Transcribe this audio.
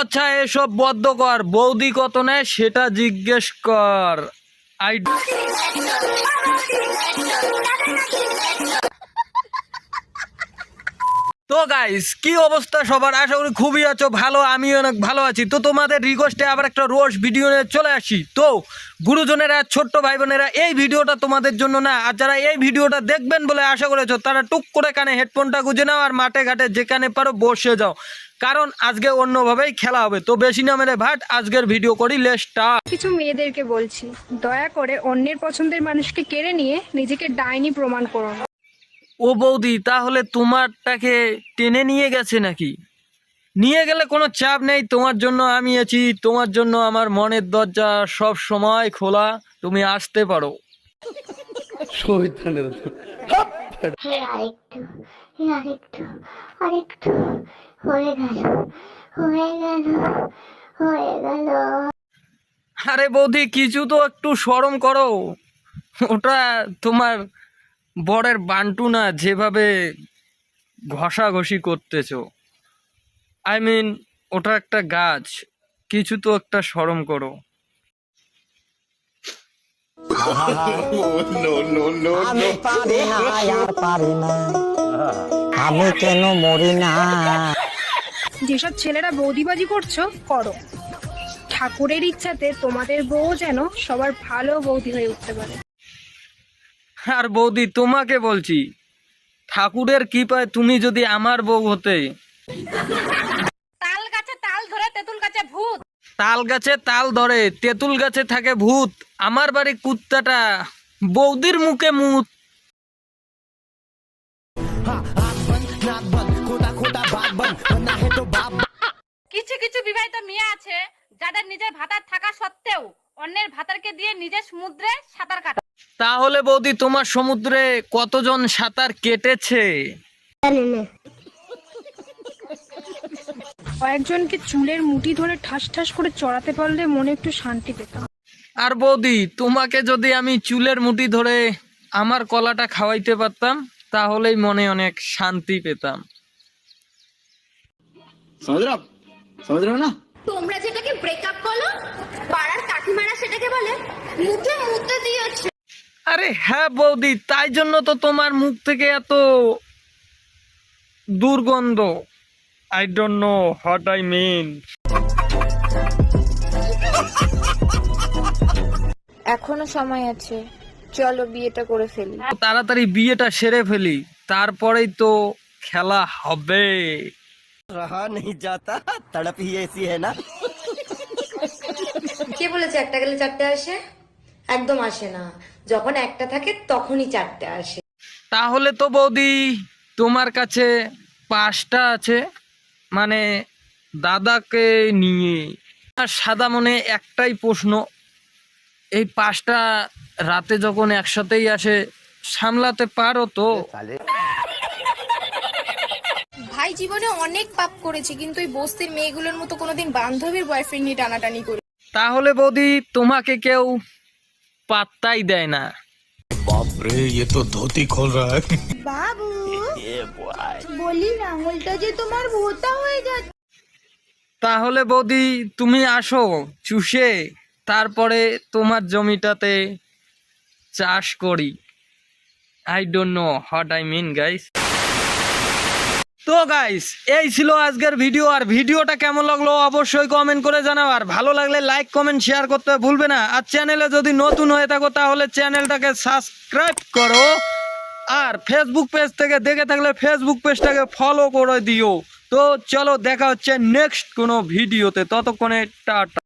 আচ্ছা এসব বদ্ধ কর। বৌদি কত নেয় সেটা জিজ্ঞেস কর। আই তো গাইস কি অবস্থা সবার? আশা করি খুবই আছো, ভালো আমি অনেক ভালো আছি। তো তোমাদের রিকোয়েস্টে আবার একটা রোজ ভিডিও নিয়ে চলে আসি। তো গুরুজনেরা, ছোট্ট ভাই বোনেরা এই ভিডিওটা তোমাদের জন্য না, আর যারা এই ভিডিওটা দেখবেন বলে আশা করেছ, তারা টুক করে কানে হেডফোনটা গুঁজে নাও আর মাঠে ঘাটে যেখানে পারো বসে যাও। কারণ আজকে অন্যভাবেই খেলা হবে। তো বেশি না মেরে ভাট, আজকের ভিডিও করি লেস্টা কিছু মেয়েদেরকে বলছি, দয়া করে অন্যের পছন্দের মানুষকে কেড়ে নিয়ে নিজেকে ডাইনি প্রমাণ করো। ও বৌদি তাহলে তোমারটাকে টেনে নিয়ে গেছে নাকি? নিয়ে গেলে কোনো চাপ নেই তোমার জন্য আমি আছি তোমার জন্য আমার মনের দরজা সব সময় খোলা তুমি আসতে পারো। হ্যাঁ হ্যাঁ হয়ে হয়ে হয়ে আরে বৌদি কিছু তো একটু সরম করো। ওটা তোমার বরের বান্টু না যেভাবে ঘষাঘষি করতেছ। আই মিন ওটা একটা গাছ কিছু তো একটা সরম করো। আমি পারি না আর পারি না। আমি কেন মরি না? যেসব ছেলেরা বৌদিবাজি করছ করো। ঠাকুরের ইচ্ছাতে তোমাদের বউ যেন সবার ভালো বৌদি হয়ে উঠতে পারে। আর বৌদি তোমাকে বলছি ঠাকুরের কৃপায় তুমি যদি আমার বউ হতে। তাল গাছে তাল ধরে তেঁতুল গাছে ভূত। তাল গাছে তাল ধরে তেঁতুল গাছে থাকে ভূত। আমার বাড়ি কুত্তাটা বৌদির মুখে মুত। কিছু কিছু বিবাহিত মেয়ে আছে যাদের নিজের ভাতার থাকা সত্ত্বেও অন্যের ভাতারকে দিয়ে নিজের সমুদ্রে তাহলে বৌদি তোমার সমুদ্রে কতজন সাঁতার কেটেছে? কয়েকজনকে চুলের মুঠি ধরে ঠাস ঠাস করে চড়াতে পারলে মনে একটু শান্তি পেতাম। আর বৌদি তোমাকে যদি আমি চুলের মুঠি ধরে আমার কলাটা খাওয়াইতে পারতাম তাহলেই মনে অনেক শান্তি পেতাম। তোমরা যেটাকে ব্রেকআপ বলো পাড়ার কাকিমারা সেটাকে বলে মুখে মুতে দিয়েছে আরে হ্যাঁ বৌদি তাই জন্য তো তোমার মুখ থেকে এত দুর্গন্ধ। I don't know what I mean এখনও সময় আছে। চলো বিয়েটা করে ফেলি। তাড়াতাড়ি বিয়েটা সেরে ফেলি তারপরেই তো খেলা হবে। রাহা নেই যাতা তড়প হি এসি হ্যাঁ না কে বলেছে? একটা গেলে চারটে আসে? একদম আসে না। যখন একটা থাকে তখনই চারটে আসে। তাহলে তো বৌদি তোমার কাছে পাঁচটা আছে। মানে দাদাকে নিয়ে আর সাদা মনে একটাই প্রশ্ন। এই পাঁচটা রাতে যখন একসাথেই আসে সামলাতে পারো তো? ভাই জীবনে অনেক পাপ করেছি কিন্তু এই বস্তির মেয়েগুলোর মতো কোনোদিন বান্ধবীর বয়ফ্রেন্ড নিয়ে টানাটানি করি তাহলে বৌদি তোমাকে কেউ পাত্তাই দেয় না। বাপরে এ তো ধুতি খোল রা। বাবু বলি লাঙলটা যে তোমার ভোতা হয়ে যাচ্ছে। তাহলে বৌদি তুমি আসো চুষে তারপরে তোমার জমিটাতে চাষ করি। I don't know what I mean guys তো গাইস এই ছিল আজকের ভিডিও আর ভিডিওটা কেমন লাগল অবশ্যই কমেন্ট করে জানাও, আর ভালো লাগলে লাইক কমেন্ট শেয়ার করতে ভুলবে না। আর চ্যানেলে যদি নতুন হয়ে থাকো, তাহলে চ্যানেলটাকে সাবস্ক্রাইব করো, আর ফেসবুক পেজ থেকে দেখে থাকলে ফেসবুক পেজটাকে ফলো করে দিও। তো চলো দেখা হচ্ছে নেক্সট কোনো ভিডিওতে ততক্ষণে টাটা।